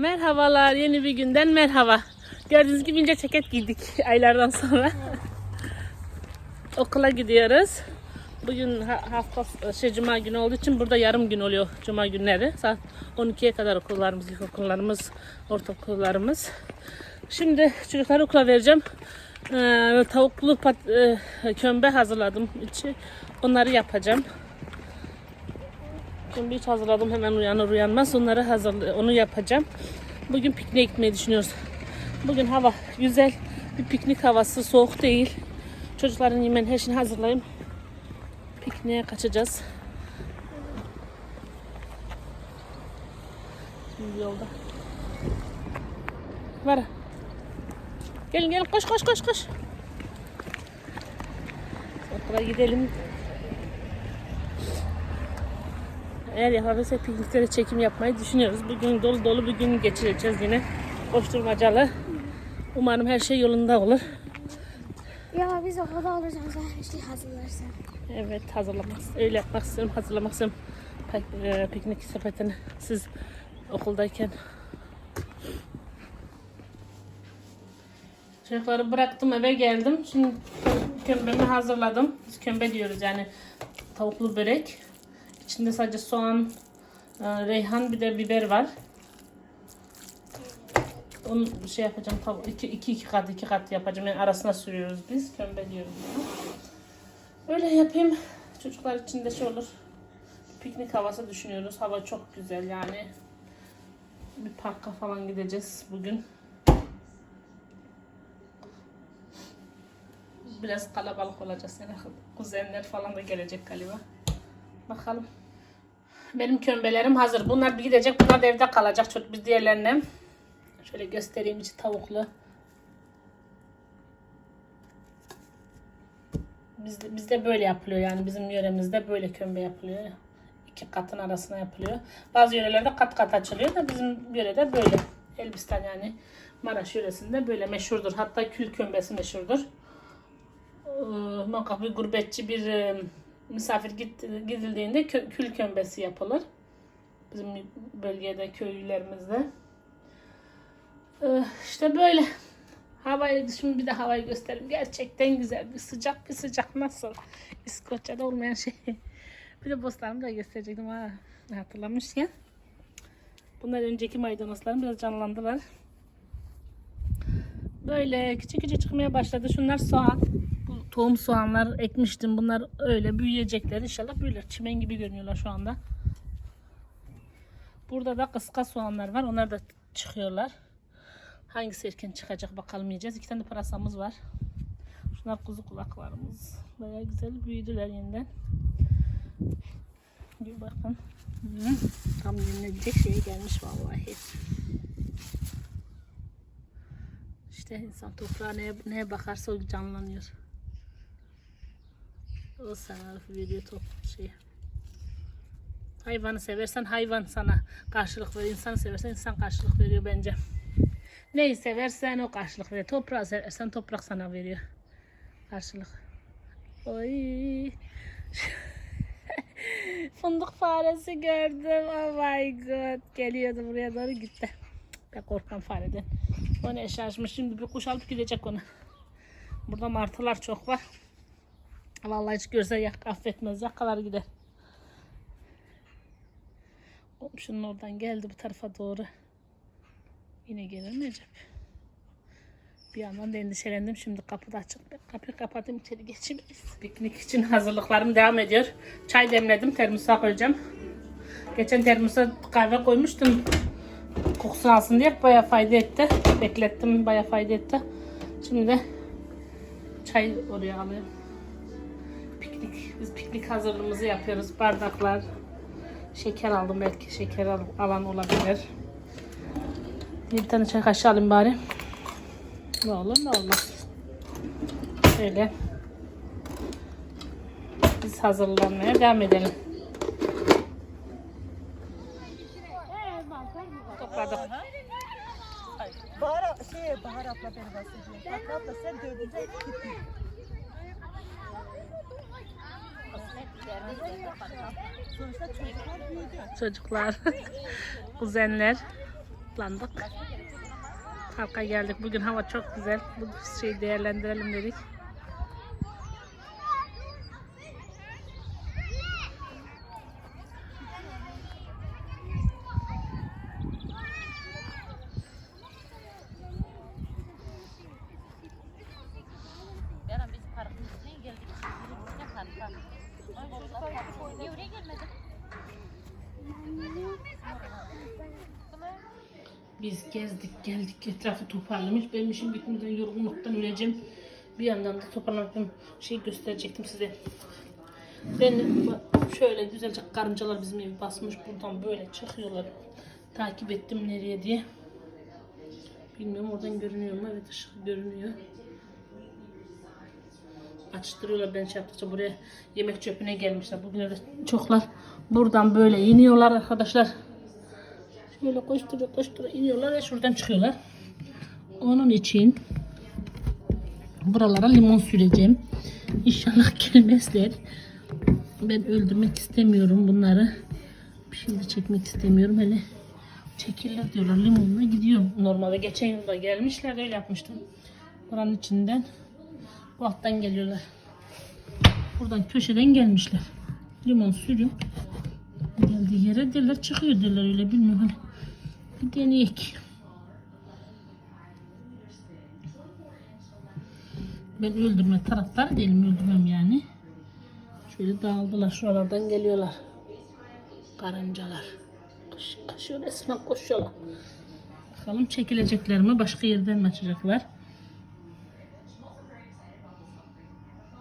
Merhabalar, yeni bir günden merhaba. Gördüğünüz gibi ince ceket giydik aylardan sonra. Okula gidiyoruz. Bugün ha- hafta şey cuma günü olduğu için burada yarım gün oluyor cuma günleri. Saat 12'ye kadar okullarımız, ilkokullarımız, ortaokullarımız. Şimdi çocukları okula vereceğim. Ee, tavuklu pat, e, kömbe hazırladım içi. Onları yapacağım. Şimdi hiç hazırladım hemen uyanır uyanmaz onları hazır onu yapacağım. Bugün pikniğe gitmeyi düşünüyoruz. Bugün hava güzel bir piknik havası soğuk değil. Çocukların yemen her şeyini hazırlayayım. Pikniğe kaçacağız. Şimdi yolda. Var. Gelin gelin koş koş koş koş. Okula gidelim. Eğer yapabilirsek pikniklere çekim yapmayı düşünüyoruz. Bugün dolu dolu bir gün geçireceğiz yine. Koşturmacalı. Umarım her şey yolunda olur. Ya biz okulda olacağız her şey hazırlarsan. Evet hazırlamak, öyle yapmak istiyorum. Hazırlamak istiyorum e, piknik sepetini siz okuldayken. Çocukları bıraktım eve geldim. Şimdi kömbemi hazırladım. Biz kömbe diyoruz yani tavuklu börek. İçinde sadece soğan, e, reyhan bir de biber var. Onu şey yapacağım tavuk iki, iki, iki kat iki kat yapacağım. Yani arasına sürüyoruz biz. Kömbe diyoruz. Öyle yapayım. Çocuklar için de şey olur. Piknik havası düşünüyoruz. Hava çok güzel yani. Bir parka falan gideceğiz bugün. Biraz kalabalık olacağız. Yani kuzenler falan da gelecek galiba. Bakalım. Benim kömbelerim hazır. Bunlar bir gidecek. Bunlar da evde kalacak. Çok biz diğerlerine. Şöyle göstereyim içi tavuklu. Bizde, bizde böyle yapılıyor yani bizim yöremizde böyle kömbe yapılıyor. İki katın arasına yapılıyor. Bazı yörelerde kat kat açılıyor da bizim yörede böyle. Elbistan yani Maraş yöresinde böyle meşhurdur. Hatta kül kömbesi meşhurdur. Ee, muhakkak bir gurbetçi bir e, misafir git, gidildiğinde kül kömbesi yapılır. Bizim bölgede köylülerimizde. Ee, işte böyle. Havayı şimdi bir de havayı göstereyim. Gerçekten güzel bir sıcak bir sıcak nasıl? İskoçya'da olmayan şey. Bir de bostarımı da gösterecektim ha. Hatırlamışken. Bunlar önceki maydanozlarım biraz canlandılar. Böyle küçük küçük çıkmaya başladı. Şunlar soğan. Tohum soğanlar ekmiştim. Bunlar öyle büyüyecekler. İnşallah büyürler. Çimen gibi görünüyorlar şu anda. Burada da kıska soğanlar var. Onlar da çıkıyorlar. Hangisi erken çıkacak bakalım yiyeceğiz. İki tane pırasamız var. Şunlar kuzu kulaklarımız. Baya güzel büyüdüler yeniden. Bir bakın. Hı, Tam yenilecek şeye gelmiş vallahi. İşte insan toprağa neye, neye bakarsa o canlanıyor. O sana veriyor top şey. Hayvanı seversen hayvan sana karşılık veriyor. İnsanı seversen insan karşılık veriyor bence. Neyi seversen o karşılık veriyor. Toprağı seversen toprak sana veriyor. Karşılık. Oy. Fındık faresi gördüm. Oh my god. Geliyordu buraya doğru gitti. Ben korkan fareden. O ne şaşmış. Şimdi bir kuş alıp gidecek onu. Burada martılar çok var. Vallahi hiç görse yak affetmez. Yakalar gider. Komşunun oradan geldi bu tarafa doğru. Yine gelir mi acaba? Bir yandan da endişelendim. Şimdi kapı da açık. Ben kapıyı kapattım içeri geçeyim. Piknik için hazırlıklarım devam ediyor. Çay demledim. Termosa koyacağım. Geçen termosa kahve koymuştum. Kokusunu alsın diye bayağı fayda etti. Beklettim bayağı fayda etti. Şimdi de çay oraya alıyorum. Piknik, biz piknik hazırlığımızı yapıyoruz. Bardaklar, şeker aldım belki şeker al- alan olabilir. Bir tane çay kaşığı alayım bari. Ne olur ne olmaz. Şöyle. Biz hazırlanmaya devam edelim. Topladık. Bahar, şey, Bahar abla beni bahsediyor. Abla sen dövdüğünde Çocuklar kuzenler, toplandık. Parka geldik. Bugün hava çok güzel. Bu şeyi değerlendirelim dedik. Yaran biz parkın üstüne geldik. Yürüyüşte parka. Niye oraya gelmedin? Biz gezdik geldik etrafı toparlamış. Benim işim bitmeden yorgunluktan öleceğim. Bir yandan da toparlanıp şey gösterecektim size. Ben şöyle güzelce karıncalar bizim evi basmış. Buradan böyle çıkıyorlar. Takip ettim nereye diye. Bilmiyorum oradan görünüyor mu? Evet ışık görünüyor. Açtırıyorlar ben şey buraya yemek çöpüne gelmişler. Bugün de çoklar buradan böyle iniyorlar arkadaşlar. Şöyle koştura koştura iniyorlar ve şuradan çıkıyorlar. Onun için buralara limon süreceğim. İnşallah gelmezler. Ben öldürmek istemiyorum bunları. Bir şey çekmek istemiyorum. Hele çekirler diyorlar limonla gidiyorum. Normalde geçen yılda gelmişler öyle yapmıştım. Buranın içinden bu alttan geliyorlar. Buradan köşeden gelmişler. Limon sürüyorum. Geldiği yere derler çıkıyor derler öyle bilmiyorum. Hani bir deneyek. Ben öldürme taraftar değilim öldürmem yani. Şöyle dağıldılar şuralardan geliyorlar. Karıncalar. Koş, koşuyor resmen koşuyorlar. Bakalım çekilecekler mi? Başka yerden mi açacaklar?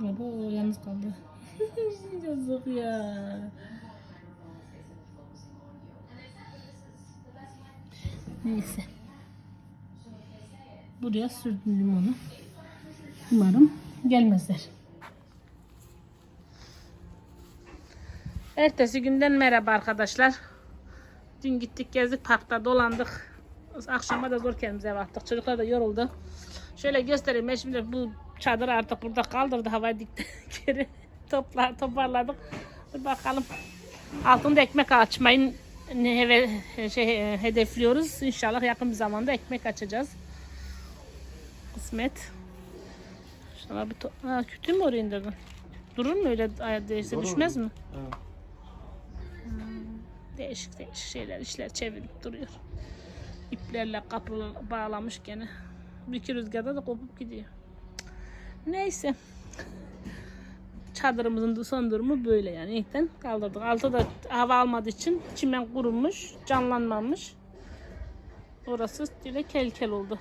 Baba o yalnız kaldı. Yazık ya. Neyse. Buraya sürdüm limonu. Umarım gelmezler. Ertesi günden merhaba arkadaşlar. Dün gittik gezdik parkta dolandık. Akşama da zor kendimize eve attık. Çocuklar da yoruldu. Şöyle göstereyim şimdi bu çadırı artık burada kaldırdı havaya dikti. Geri topla, toparladık. Dur bakalım. Altında ekmek açmayı ne heve, şey, hedefliyoruz. İnşallah yakın bir zamanda ekmek açacağız. Kısmet. Şuna bir to- ha, kütüğü mü oraya indirdin? Durur mu öyle değişse düşmez mi? Hmm, Değişik değişik şeyler işler çevirip duruyor. İplerle kapılı bağlamış gene. Bir iki rüzgarda da kopup gidiyor. Neyse. Çadırımızın son durumu böyle yani. İlkten kaldırdık. Altı da hava almadığı için çimen kurumuş, canlanmamış. Orası böyle kel kel oldu.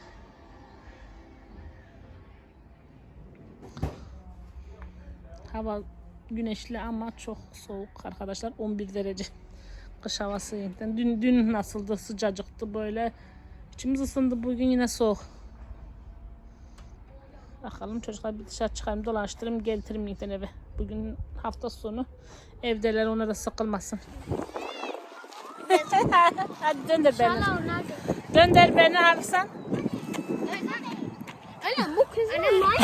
Hava güneşli ama çok soğuk arkadaşlar. 11 derece. Kış havası yeniden. Dün, dün nasıldı? Sıcacıktı böyle. İçimiz ısındı. Bugün yine soğuk. Bakalım çocuklar bir dışarı çıkarım dolaştırayım getireyim yeniden eve. Bugün hafta sonu evdeler ona da sıkılmasın. Hadi döndür beni. Döndür beni abi sen. Anne bu kızın maymun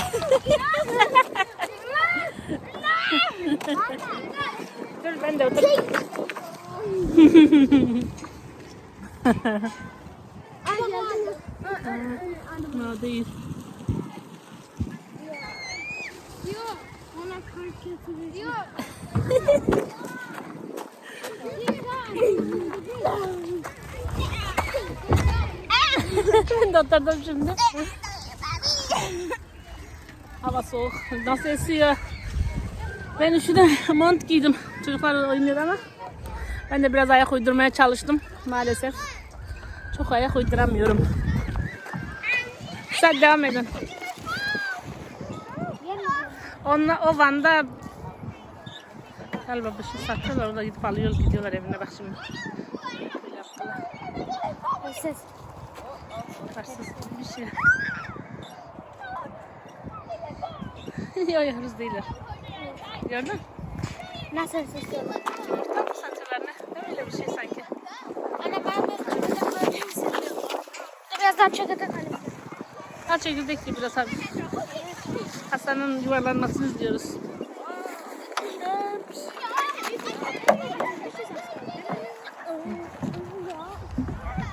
Dur ben de otur. Ne değil. Ona karşı Yok. Ben de oturdum şimdi. Hava soğuk. Nasıl esiyor? Ben üşüdüm. Mont giydim. Çocuklar oynuyor ama. Ben de biraz ayak uydurmaya çalıştım. Maalesef. Çok ayak uyduramıyorum. Sen devam edin. Onunla, o Van'da galiba bir şey satıyorlar. Orada gidip alıyor gidiyorlar evine bak şimdi. Hırsız gibi bir şey. Yok yok hırsız değiller. Gördün? Nasıl ses yok? Yumurta mı satıyorlar ne? Ne öyle bir şey sanki. Anne ben de çekirdek böyle hissediyorum. Birazdan çekirdek alayım. Ha çekirdekli biraz abi. Hasan'ın yuvarlanmasını izliyoruz.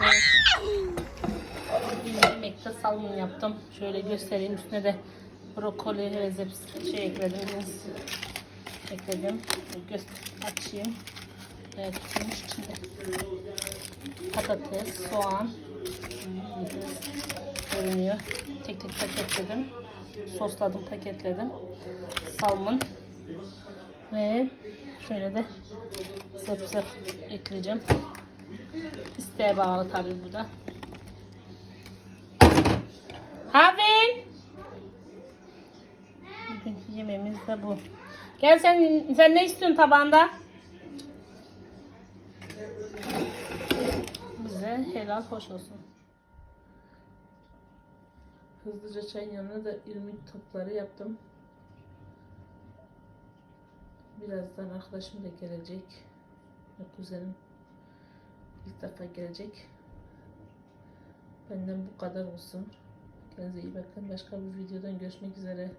Evet. salmon yaptım. Şöyle göstereyim. Üstüne de brokoli ve zepsi şey ekledim. Ekledim. Göster açayım. Evet, içinde. Patates, soğan. Görünüyor. Tek tek paketledim. Sosladım, paketledim. Salmon. Ve şöyle de sebze ekleyeceğim. İsteğe bağlı tabii bu da. Havin! Bugünkü yemeğimiz de bu. Gel sen sen ne istiyorsun tabanda? Bize helal hoş olsun. Hızlıca çayın yanına da irmik topları yaptım. Birazdan arkadaşım da gelecek. Kuzenim ilk defa gelecek. Benden bu kadar olsun. Kendinize iyi bakın. Başka bir videodan görüşmek üzere.